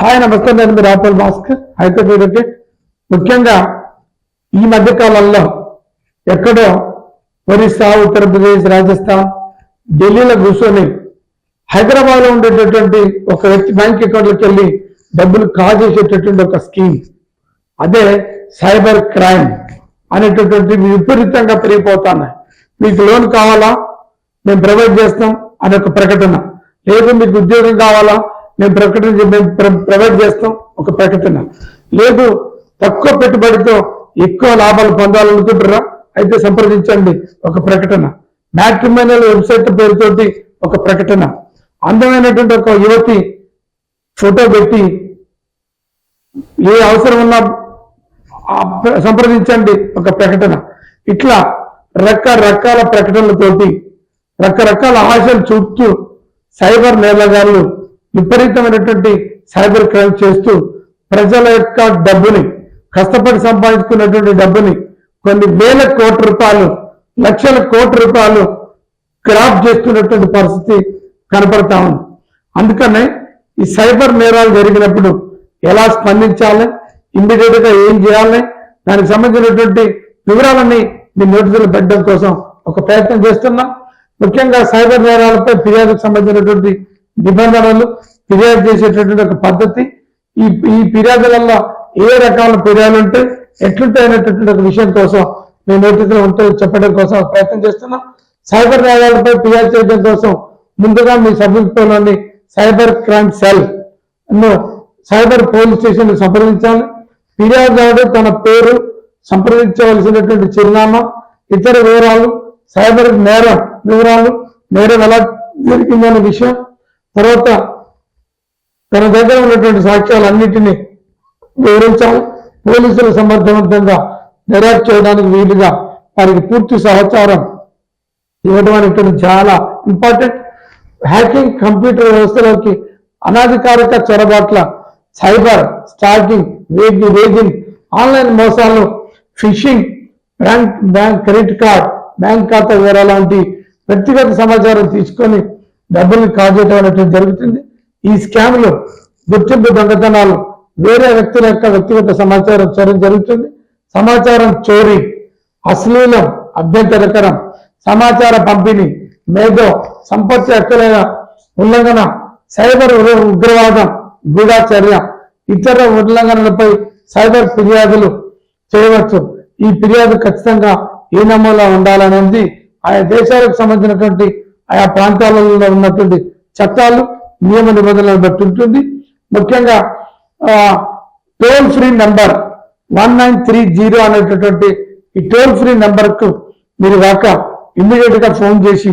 Hi నమస్తే నేను రాపల్ భాస్కర్ హైదరాబాద్కి ముఖ్యంగా ఈ మధ్య కాలంలో ఎక్కడో ఒరిస్సా ఉత్తరప్రదేశ్ రాజస్థాన్ ఢిల్లీలో కూర్చొని హైదరాబాద్లో ఉండేటటువంటి ఒక వ్యక్తి బ్యాంక్ అకౌంట్లోకి వెళ్ళి డబ్బులు కాజేసేటటువంటి ఒక స్కీమ్. అదే సైబర్ క్రైమ్ అనేటటువంటి విపరీతంగా పెరిగిపోతున్నాయి. మీకు లోన్ కావాలా? మేము ప్రొవైడ్ చేస్తాం అనే ఒక ప్రకటన. లేదు మీకు ఉద్యోగం కావాలా? మేము ప్రకటన మేము ప్రొవైడ్ చేస్తాం ఒక ప్రకటన. లేదు తక్కువ పెట్టుబడితో ఎక్కువ లాభాలు పొందాలనుకుంటారా అయితే సంప్రదించండి ఒక ప్రకటన. మ్యాట్రిమోనియల్ వెబ్సైట్ పేరుతోటి ఒక ప్రకటన. అందమైనటువంటి ఒక యువతి ఫోటో పెట్టి ఏ అవసరం ఉన్నా సంప్రదించండి ఒక ప్రకటన. ఇట్లా రకరకాల ప్రకటనలతోటి రకరకాల ఆశలు చూపుతూ సైబర్ నేలగాళ్ళు విపరీతమైనటువంటి సైబర్ క్రైమ్ చేస్తూ ప్రజల యొక్క డబ్బుని కష్టపడి సంపాదించుకున్నటువంటి డబ్బుని కొన్ని వేల కోట్ల రూపాయలు లక్షల కోట్ల రూపాయలు క్రాప్ చేస్తున్నటువంటి పరిస్థితి కనపడతా ఉంది. అందుకనే ఈ సైబర్ నేరాలు జరిగినప్పుడు ఎలా స్పందించాలి? ఇమ్మీడియట్గా ఏం చేయాలి? దానికి సంబంధించినటువంటి వివరాలన్నీ మీ నోటీసులు పెట్టడం కోసం ఒక ప్రయత్నం చేస్తున్నాం. ముఖ్యంగా సైబర్ నేరాలపై ఫిర్యాదుకు సంబంధించినటువంటి నిబంధనలు ఫిర్యాదు చేసేటటువంటి ఒక పద్ధతి. ఈ ఈ ఫిర్యాదులలో ఏ రకాల ఫిర్యాదులు ఉంటే ఎట్లుంటాయి అనేటటువంటి ఒక విషయం కోసం మీ నోటీసులు ఉంటే చెప్పడం కోసం ప్రయత్నం చేస్తున్నాం. సైబర్ నేరాలపై ఫిర్యాదు చేయడం కోసం ముందుగా మీ సభ్యులతోని సైబర్ క్రైమ్ సెల్ను సైబర్ పోలీస్ స్టేషన్ సంప్రదించాలి. ఫిర్యాదుదారుడు తన పేరు సంప్రదించవలసినటువంటి చిరునామా ఇతర వివరాలు సైబర్ నేరం వివరాలు నేరం ఎలా జరిగిందనే విషయం తర్వాత తన దగ్గర ఉన్నటువంటి సాక్ష్యాలన్నిటినీ వివరించాలి పోలీసులు సమర్థవంతంగా దర్యాప్తు చేయడానికి వీలుగా వారికి పూర్తి సహచారం ఇవ్వడం అనేటువంటి చాలా ఇంపార్టెంట్. హ్యాకింగ్ కంప్యూటర్ వ్యవస్థలోకి అనాధికారిక చొరబాట్ల సైబర్ స్టాకింగ్ వేగి వేగింగ్ ఆన్లైన్ మోసాలు phishing bank bank credit card bank ఖాతా వివరాలు లాంటి వ్యక్తిగత సమాచారం తీసుకొని డబ్బులు కాజేయటం అనేటువంటి జరుగుతుంది. ఈ స్కామ్లు గుర్తింపు దొంగతనాలు వేరే వ్యక్తుల యొక్క వ్యక్తిగత సమాచారం చోరీ జరుగుతుంది. సమాచారం చోరీ అశ్లీలం అభ్యంతరకరం సమాచార పంపిణీ మేధో సంపత్తి హక్కులైన ఉల్లంఘన సైబర్ ఉగ్రవాదం గూఢాచర్య ఇతర ఉల్లంఘనలపై సైబర్ ఫిర్యాదులు చేయవచ్చు. ఈ ఫిర్యాదు ఖచ్చితంగా ఏ నమూనా ఉండాలనేది ఆయా దేశాలకు సంబంధించినటువంటి ఆయా ప్రాంతాలలో ఉన్నటువంటి చట్టాలు నియమ నిబంధనలను బట్టి ఉంటుంది. ముఖ్యంగా toll free number one nine three zero అనేటటువంటి ఈ టోల్ ఫ్రీ నెంబర్కు మీరు కాక ఇమ్మీడియట్గా ఫోన్ చేసి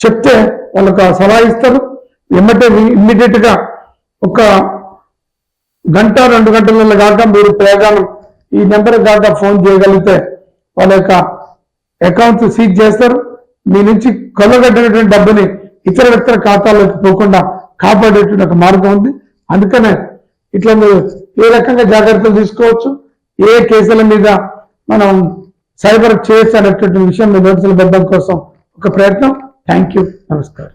చెప్తే వాళ్ళకు సలహా ఇస్తారు. ఎమ్మటే ఇమ్మీడియట్గా ఒక గంట రెండు గంటలలో కాక మీరు ప్రయోగాలు ఈ నెంబర్ కాక ఫోన్ చేయగలిగితే వాళ్ళ యొక్క అకౌంట్ సీజ్ చేస్తారు. మీ నుంచి కొల్లగట్టినటువంటి డబ్బుని ఇతర వ్యక్తుల ఖాతాలోకి పోకుండా కాపాడేటువంటి ఒక మార్గం ఉంది. అందుకనే ఇట్లా మీరు ఏ రకంగా జాగ్రత్తలు తీసుకోవచ్చు? ఏ కేసుల మీద మనం సైబర్ చేయొచ్చు అనేటువంటి విషయం మీ నోటీసులు పెట్టడం కోసం ఒక ప్రయత్నం. Thank you. నమస్కారం.